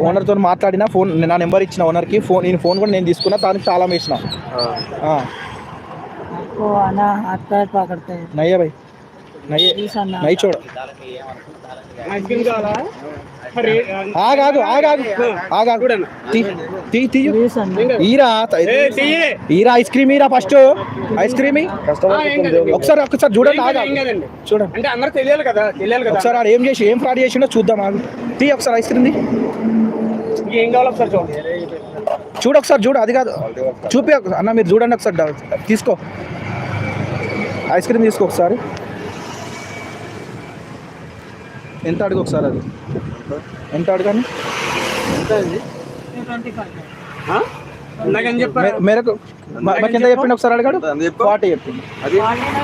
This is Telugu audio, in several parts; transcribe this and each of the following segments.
ఓనర్తో మాట్లాడినా ఫోన్ నా నెంబర్ ఇచ్చిన ఓనర్కి ఫోన్ నేను ఫోన్ కూడా నేను తీసుకున్నా దానికి చాలా వేసిన. చూడ. ఈరా ఈరా ఐస్ క్రీమ్ ఈరా ఫస్ట్ ఐస్ క్రీమ్ ఒకసారి ఒకసారి చూడండి చూడండి. అందరూ తెలియాలి కదా ఒకసారి ఏం చేసి ఏం ఫ్రాడ్ చేసిండో చూద్దాం తీ ఒకసారి ఐస్ క్రీమ్ ఏం ఒకసారి చూడు ఒకసారి చూడు అది కాదు. చూపి అన్న మీరు చూడండి ఒకసారి తీసుకో. ఐస్ క్రీమ్ తీసుకో ఒకసారి. ఎంత అడుగు ఒకసారి అది? ఎంత అడుగు ఎంత మేరకు ఎంత చెప్పిండు ఒకసారి అడిగాడు? ఫార్టీ చెప్పింది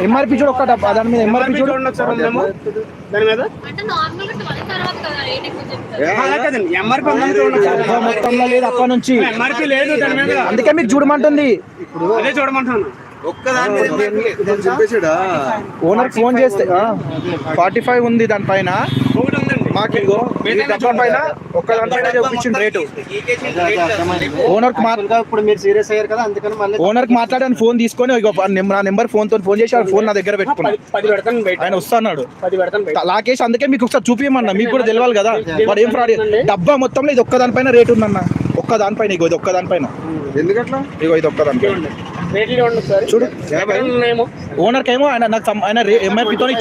ఎంఆర్పి చూడు దాని మీద ఎంఆర్పి చూడు. కదా మొత్తంలో లేదు అప్పటి నుంచి. ఎంఆర్పి లేదు దాని మీద. అందుకే మీకు చూడమంటుంది. చూడమంటున్నాను. ఓనర్ ఫోన్ చేస్తే ఫార్టీ ఫైవ్ ఉంది దానిపైన. మాకు ఇదిగో పైన ఒక్క రేటు. ఓనర్ ఇప్పుడు మీరు సీరియస్ అయ్యారు కదా అందుకని మళ్ళీ ఓనర్కి మాట్లాడాను ఫోన్ తీసుకొని నెం- నెంబర్ ఫోన్తో ఫోన్ చేసి ఫోన్ నా దగ్గర పెట్టుకున్నా. పది పది పెడతాను బయట. ఆయన వస్తున్నాడు. లాకేసి అందుకే మీకు ఒకసారి చూపించమన్నా మీకు కూడా తెలియాలి కదా. వాడు ఏం ఫ్రాడ్ డబ్బా మొత్తంలో ఇది ఒక్క దానిపైన రేట్ ఉందన్న. ఒక్క దానిపైన ఇగో ఇది ఒక్క దానిపైన ఎందుకట్లా? ఇగో ఇది ఒక్క దానిపైన చూడు. ఎక్కడ ఉన్నాయేమో. ఓనర్ కేమో ఆయన నాకు ఆయన ఎంఆర్పి తోనే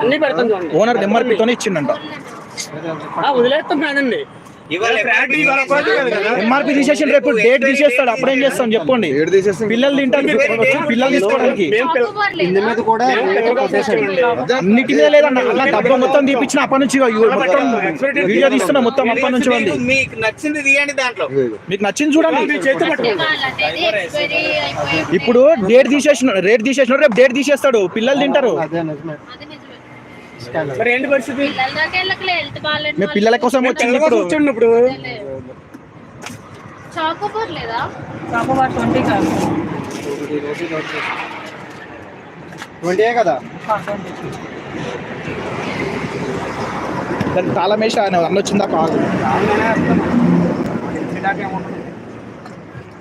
అన్ని చూడండి. ఓనర్ ఎంఆర్పి తోనే ఇచ్చిండంట. ఆ, వదిలేస్తాం కాదండి ఫ్యాక్టరీ కొనకపోతే కదా కదా. ఎంఆర్పి తీసేసి రేపు డేట్ తీసేస్తాడు. అప్పుడేం చేస్తాం చెప్పండి. పిల్లలు తింటారు పిల్లలు తీసుకోవడానికి. అన్నిటి మీద లేదన్న. అలా డబ్బా మొత్తం తీపిచ్చిన అప్పటి నుంచి మొత్తం వీడియో తీస్తున్నా మొత్తం అప్పటి నుంచి మీకు నచ్చింది తీయండి దాంట్లో. మీకు నచ్చింది చూడండి. ఇప్పుడు డేట్ తీసేసిన రేట్ తీసేసిన రేపు డేట్ తీసేస్తాడు. పిల్లలు తింటారు అదే నిజమే అది నిజమే మరి ఏంటి పరిస్థితి? పిల్లల కోసం ట్వంటీయే కదా. వచ్చిందా కాదు?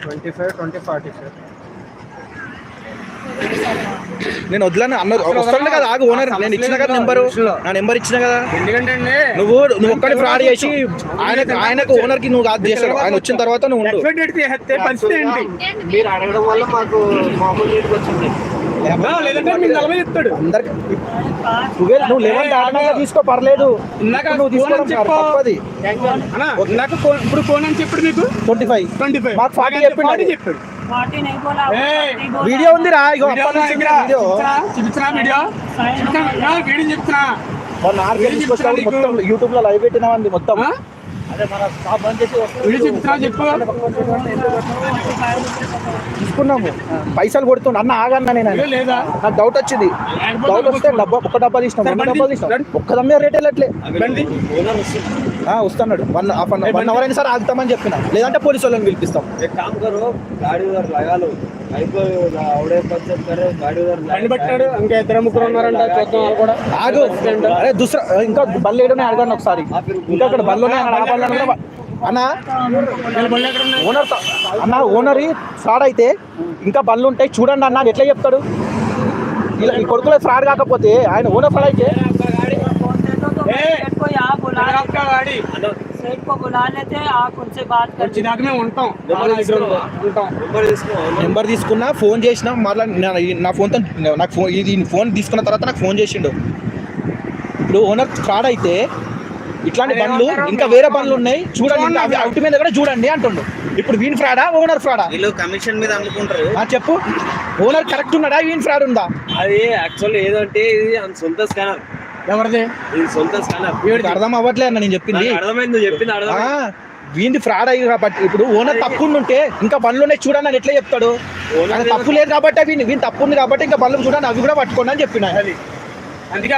Twenty five twenty forty five. నేను వదిలేను. అన్న వస్తాను కదా ఆగు ఓనర్ నేను ఇచ్చిన కదా నెంబరు. నా నెంబర్ ఇచ్చిన కదా. ఎందుకంటే నువ్వు నువ్వు ఒక్కడి ఫ్రాడ్ చేసి ఆయనకు ఆయనకు ఓనర్కి నువ్వు కాదు చేశాడు ఆయన వచ్చిన తర్వాత నువ్వు పరిస్థితి ఏంటి? మీరు అడగడం వల్ల మాకు మామూలు వచ్చింది. నువ్వే లెవెన్ తీసుకో పర్లేదు. నువ్వు తీసుకోవడం ఇప్పుడు ఫోన్ అని చెప్పాడు మీకు? Twenty five. Twenty five. మాకు 40 చెప్పిండు. చెప్పాడు. వీడియో ఉందిరా ఇగో యూట్యూబ్లో లైవ్ పెట్టినామండి మొత్తం. పైసలు కొడుతున్నా. అన్న ఆగన్నా నేను. నాకు డౌట్ వచ్చింది. డౌట్ వస్తే డబ్బా ఒక్క డబ్బా తీసినాం. రెండు డబ్బాలు తీసినాం. ఒక్క దమ్మే రేట్ వెళ్ళట్లే. వస్తున్నాడు one half an one hour అయినా సరే ఆగుతామని చెప్పిన లేదంటే పోలీసు వాళ్ళని పిలిపిస్తాం एक काम करो गाड़ी उधर लगा लो भाई को आवड़े पंचायत करे गाड़ी उधर బండి పట్టాడు ఇంకా ఇద్దరు ముగ్గురు ఉన్నారంట చూద్దాం వాళ్ళు కూడా ఆగు అరే దుసరా ఇంకా బళ్ళు ఏడునే అడగండి ఒకసారి ఇంకా అక్కడ బళ్ళు ఉన్నాయి అక్కడ ఆ బళ్ళు అన్నా కూడా అన్న వీళ్ళ బండి ఎక్కడ ఉన్నాయి ఓనర్ తో- అన్న ఓనర్ ఫ్రాడ్ అయితే ఇంకా బండ్లు ఉంటాయి చూడండి అన్న అని ఎట్లా చెప్తాడు ఇలా ఈ కొడుకులో ఫ్రాడ్ కాకపోతే ఆయన ఓనర్ ఫ్రాడ్ అయితే फोन दे दो तो ए! सेठ को यहाँ बुला ఇక్కడ ఒక్క గాడి सेठ को बुला लेते आप उनसे बात कर వచ్చి దాకా మేము ఉంటాం వాళ్ళ దగ్గర ఉంటాం నెంబర్ తీసుకున్నా ఫోన్ చేసినా మళ్ళీ నా ఫోన్తో నాకు ఫోన్ ఇది ఫోన్ తీసుకున్న తర్వాత నాకు ఫోన్ చేసిండు ఇప్పుడు ఓనర్ ఫ్రాడ్ అయితే ఇట్లాంటి బండ్లు ఇంకా వేరే బండ్లు ఉన్నాయి చూడండి ఇంకా అవి అవుట్ మీద కూడా చూడండి అంటుండు ఇప్పుడు వీన్ ఫ్రాడా ఓనర్ ఫ్రాడా వీళ్ళు కమిషన్ మీద అమ్ముకుంటారు ఆ చెప్పు ఓనర్ కరెక్ట్ ఉన్నాడా వీన్ ఫ్రాడ్ ఉందా అది యాక్చువల్లీ ఏదంటే ఇది ఆయన సొంత స్కానర్ ఎవరిది? అర్థం అవ్వట్లేదు అన్న నేను చెప్పింది. అర్థమైంది వీంది ఫ్రాడ్ అయ్యి కాబట్టి ఇప్పుడు ఓనర్ తప్పు ఉంటే ఇంకా ఉన్నాయి చూడండి అని ఎట్లా చెప్తాడు? తప్పు లేదు కాబట్టి వీని వీని తప్పు ఉంది కాబట్టి ఇంకా బండ్లు చూడండి అవి కూడా పట్టుకోండి అని చెప్పిన. అందుకే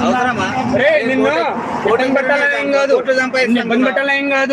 అవసరమా? నిన్ను కోటి ఇబ్బంది పెట్టాలా ఏం కాదు. కోట్లు ఏం కాదు.